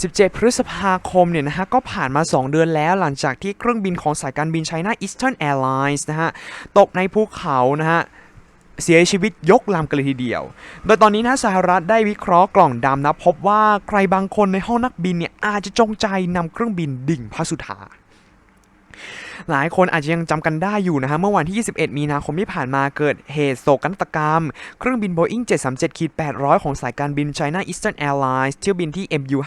17 พฤษภาคมเนี่ยนะฮะก็ผ่านมา 2 เดือนแล้วหลังจากที่เครื่องบินของสายการบินไชน่าอีสเทิร์นแอร์ไลน์นะฮะตกในภูเขานะฮะเสียชีวิตยกลำกันเลยทีเดียว โดยตอนนี้นะสหรัฐได้วิเคราะห์กล่องดำนะพบว่าใครบางคนในห้องนักบินเนี่ยอาจจะจงใจนำเครื่องบินดิ่งพระสุธา หลายคนอาจจะยังจำกันได้อยู่นะฮะเมื่อวันที่ 21 มีนาคมที่ผ่านมาเกิดเหตุโศกนาฏกรรม เครื่องบิน Boeing 737-800 ของสายการบิน China Eastern Airlines เที่ยวบินที่ MU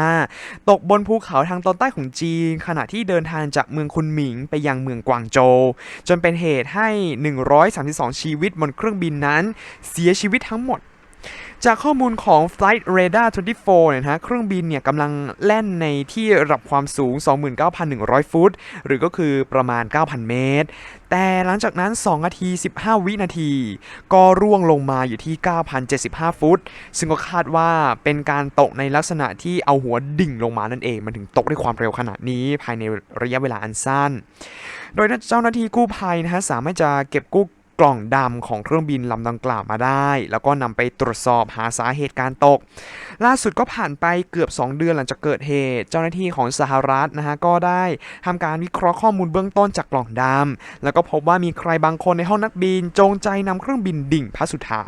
5735ตกบนภูเขาทางตอนใต้ของจีน ขณะที่เดินทางจากเมืองคุนหมิงไปยังเมืองกวางโจวจนเป็นเหตุให้ 132 ชีวิตบนเครื่องบินนั้น เสียชีวิตทั้งหมด จากข้อมูลของ Flight Radar 24เนี่ยนะฮะเครื่องบินเนี่ยกำลังแล่นในที่ระดับความสูง 29,100 ฟุต หรือก็คือประมาณ 9,000 เมตร แต่หลังจากนั้น 2 นาที 15 วินาที ก็ร่วงลงมาอยู่ที่ 9,075 ฟุต ซึ่งก็คาดว่าเป็นการตกในลักษณะที่เอาหัวดิ่งลงมานั่นเอง มันถึงตกด้วยความเร็วขนาดนี้ภายในระยะเวลาอันสั้น โดยเจ้าหน้าที่กู้ภัยนะฮะสามารถจะเก็บกู้ กล่องดำของเครื่องบินลำดังกล่าวมาได้ แล้วก็นำไปตรวจสอบหาสาเหตุการตก ล่าสุดก็ผ่านไปเกือบ 2 เดือนหลังจากเกิดเหตุ เจ้าหน้าที่ของสหรัฐนะฮะก็ได้ทำการวิเคราะห์ข้อมูลเบื้องต้นจากกล่องดำแล้วก็พบว่ามีใครบางคนในห้องนักบิน จงใจนำเครื่องบินดิ่งพระสุธา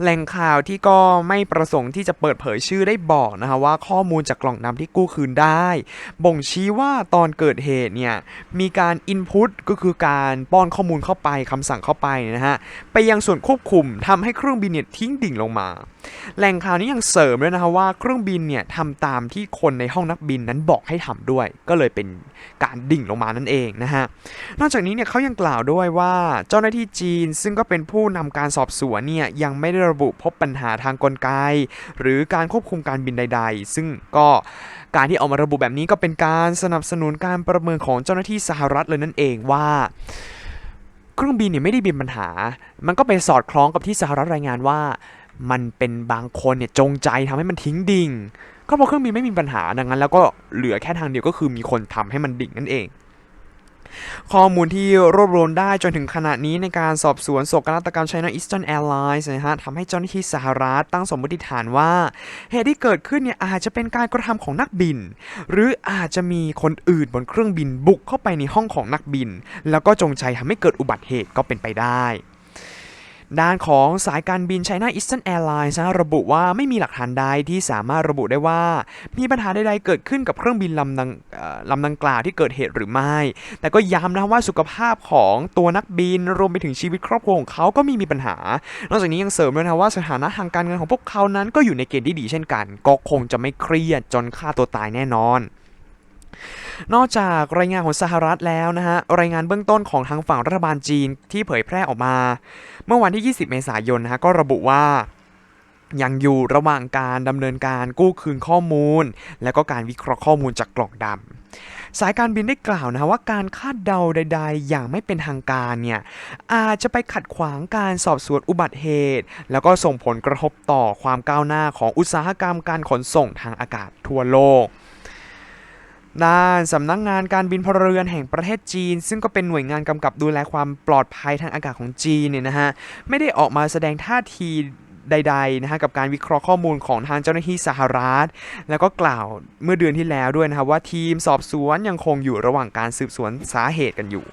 แหล่งข่าวที่ก็ไม่ประสงค์ที่จะเปิดเผยชื่อได้บอกนะฮะว่าข้อมูลจากกล่องดำที่กู้คืนได้ บ่งชี้ว่าตอนเกิดเหตุเนี่ยมีการอินพุตก็คือการป้อนข้อมูลเข้าไปคำสั่งเข้าไปนะฮะไปยังส่วนควบคุมทำให้เครื่องบินเนี่ยทิ้งดิ่งลงมา แหล่งข่าวนี้ยังเสริมด้วยนะฮะว่าเครื่องบินเนี่ยทำตามที่คนในห้องนักบินนั้นบอกให้ทำด้วย ก็เลยเป็นการดิ่งลงมานั่นเองนะฮะนอกจากนี้เนี่ยเขายังกล่าวด้วยว่าเจ้าหน้าที่จีนซึ่งก็เป็นผู้นำการสอบสวนเนี่ยยังไม่ได้ระบุพบปัญหาทางกลไก หรือการควบคุมการบินใด ๆ ซึ่งก็การที่ออกมาระบุแบบนี้ก็เป็นการสนับสนุนการประเมินของเจ้าหน้าที่สหรัฐเลยนั่นเองว่าเครื่องบินเนี่ยไม่ได้มีปัญหา มันก็ไปสอดคล้องกับที่สหรัฐรายงานว่า มันเป็นบางคนเนี่ยจงใจทำให้มันทิ้งดิ่ง ก็เพราะเครื่องบินไม่มีปัญหาดังนั้น แล้วก็เหลือแค่ทางเดียวก็คือมีคนทำให้มันดิ่งนั่นเอง ข้อมูลที่รวบรวมได้จนถึงขณะนี้ในการสอบสวนโศกนาฏกรรม China Eastern Airlines นะฮะทำให้เจ้าหน้าที่สหรัฐตั้งสมมติฐานว่า เหตุที่เกิดขึ้นเนี่ยอาจจะเป็นการกระทำของนักบิน หรืออาจจะมีคนอื่นบนเครื่องบินบุกเข้าไปในห้องของนักบิน แล้วก็จงใจทำให้เกิดอุบัติเหตุก็เป็นไปได้ ด้านของสายการบิน China Eastern Airlines นะระบุว่าไม่มีหลักฐานใดที่สามารถระบุได้ว่า มีปัญหาใดๆเกิดขึ้นกับเครื่องบินลำดังลำดังกล่าวที่เกิดเหตุหรือไม่ แต่ก็ย้ำนะว่าสุขภาพของตัวนักบินรวมไปถึงชีวิตครอบครัวของเขาก็ไม่มีปัญหา นอกจากนี้ยังเสริมด้วยนะว่าสถานะทางการเงินของพวกเขานั้นก็อยู่ในเกณฑ์ที่ดีเช่นกัน ก็คงจะไม่เครียดจนฆ่าตัวตายแน่นอน นอกจากรายงานของสหรัฐแล้วนะฮะรายงานเบื้องต้นของทางฝั่งรัฐบาลจีนที่เผยแพร่ออกมา เมื่อวันที่ 20 เมษายนนะฮะก็ระบุว่ายังอยู่ระหว่างการดำเนินการกู้คืนข้อมูล และก็การวิเคราะห์ข้อมูลจากกล่องดำสายการบินได้กล่าวนะฮะว่าการคาดเดาใด ๆ อย่างไม่เป็นทางการเนี่ยอาจจะไปขัดขวางการสอบสวนอุบัติเหตุ แล้วก็ส่งผลกระทบต่อความก้าวหน้าของอุตสาหกรรมการขนส่งทางอากาศทั่วโลก ด้านสำนักงงานการบินพลเรือนแห่งประเทศจีน ซึ่งก็เป็นหน่วยงานกำกับดูแลความปลอดภัยทางอากาศของจีนเนี่ยนะฮะไม่ได้ออกมาแสดงท่าทีใดๆนะฮะกับการวิเคราะห์ข้อมูลของทางเจ้าหน้าที่สหรัฐ แล้วก็กล่าวเมื่อเดือนที่แล้วด้วยนะครับว่าทีมสอบสวนยังคงอยู่ระหว่างการสืบสวนสาเหตุกันอยู่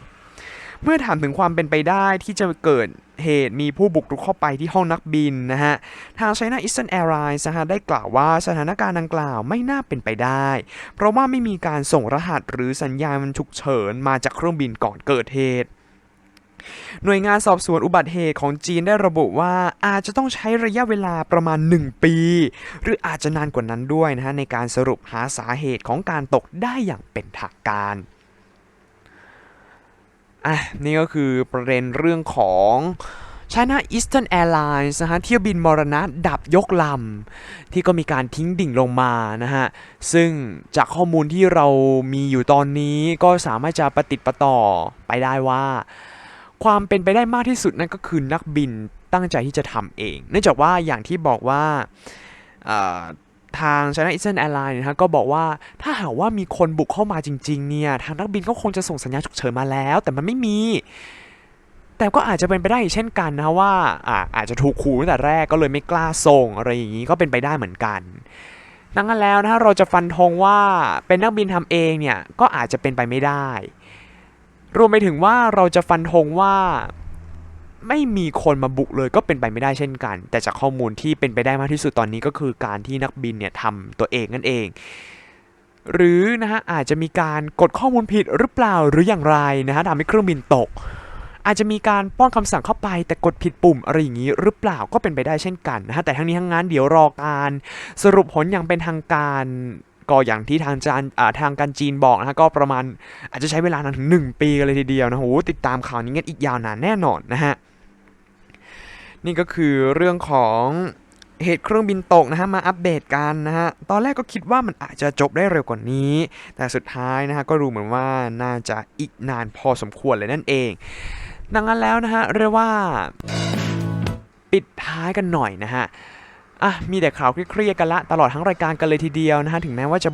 เมื่อถามถึงความเป็นไปได้ที่จะเกิดเหตุมีผู้บุกรุกเข้าไปที่ห้องนักบินนะฮะ ทาง China Eastern Airlines นะฮะได้กล่าวว่าสถานการณ์ดังกล่าวไม่น่าเป็นไปได้ เพราะว่าไม่มีการส่งรหัสหรือสัญญาณฉุกเฉินมาจากเครื่องบินก่อนเกิดเหตุหน่วยงานสอบสวนอุบัติเหตุของจีนได้ระบุว่าอาจจะต้องใช้ระยะเวลาประมาณ 1 ปี หรืออาจจะนานกว่านั้นด้วยนะฮะในการสรุปหาสาเหตุของการตกได้อย่างเป็นทางการ อะนี่ก็คือประเด็นเรื่องของ China Eastern Airlines นะฮะเที่ยวบินมรณะดับยกลำ ที่ก็มีการทิ้งดิ่งลงมานะฮะ ซึ่งจากข้อมูลที่เรามีอยู่ตอนนี้ก็สามารถจะประติดประต่อไปได้ว่า ความเป็นไปได้มากที่สุดนั่นก็คือนักบินตั้งใจที่จะทำเอง เนื่องจากว่าอย่างที่บอกว่า ทาง China Eastern Airlines นะฮะก็บอกว่าถ้าหากว่ามีคนบุกเข้ามาจริงๆเนี่ยทางนักบินก็คงจะส่งสัญญาณฉุกเฉินมาแล้ว แต่มันไม่มี แต่ก็อาจจะเป็นไปได้เช่นกันนะว่าอาอาจจะถูกขู่ตั้งแต่แรกก็เลยไม่กล้าส่งอะไรอย่างนี้ก็เป็นไปได้เหมือนกันดังนั้นแล้วนะฮะเราจะฟันธงว่าเป็นนักบินทำเองเนี่ยก็อาจจะเป็นไปไม่ได้ รวมไปถึงว่าเราจะฟันธงว่า ไม่มีคนมาบุกเลยก็เป็นไปไม่ได้เช่นกัน แต่จากข้อมูลที่เป็นไปได้มากที่สุดตอนนี้ก็คือการที่นักบินเนี่ยทำตัวเองนั่นเอง หรือนะฮะอาจจะมีการกดข้อมูลผิดหรือเปล่าหรืออย่างไรนะฮะทำให้เครื่องบินตก อาจจะมีการป้อนคำสั่งเข้าไปแต่กดผิดปุ่มอะไรอย่างนี้หรือเปล่าก็เป็นไปได้เช่นกันนะฮะแต่ทั้งนี้ทั้งนั้นเดี๋ยวรอการสรุปผลอย่างเป็นทางการก็อย่างที่ทางจานอ่าทางการจีนบอกนะฮะก็ประมาณอาจจะใช้เวลานานถึง1ปีกันเลยทีเดียวนะโหติดตามข่าวนี้กันอีกยาวนานแน่นอนนะฮะ นี่ก็คือเรื่องของเหตุเครื่องบินตกนะฮะมาอัปเดตกันนะฮะตอนแรกก็คิดว่ามันอาจจะจบได้เร็วกว่านี้ แต่สุดท้ายนะฮะก็ดูเหมือนว่าน่าจะอีกนานพอสมควรเลยนั่นเอง ดังนั้นแล้วนะฮะเรียกว่าปิดท้ายกันหน่อยนะฮะอะมีแต่ข่าวเครียดๆกันละตลอดทั้งรายการกันเลยทีเดียวนะฮะถึงแม้ว่าจะ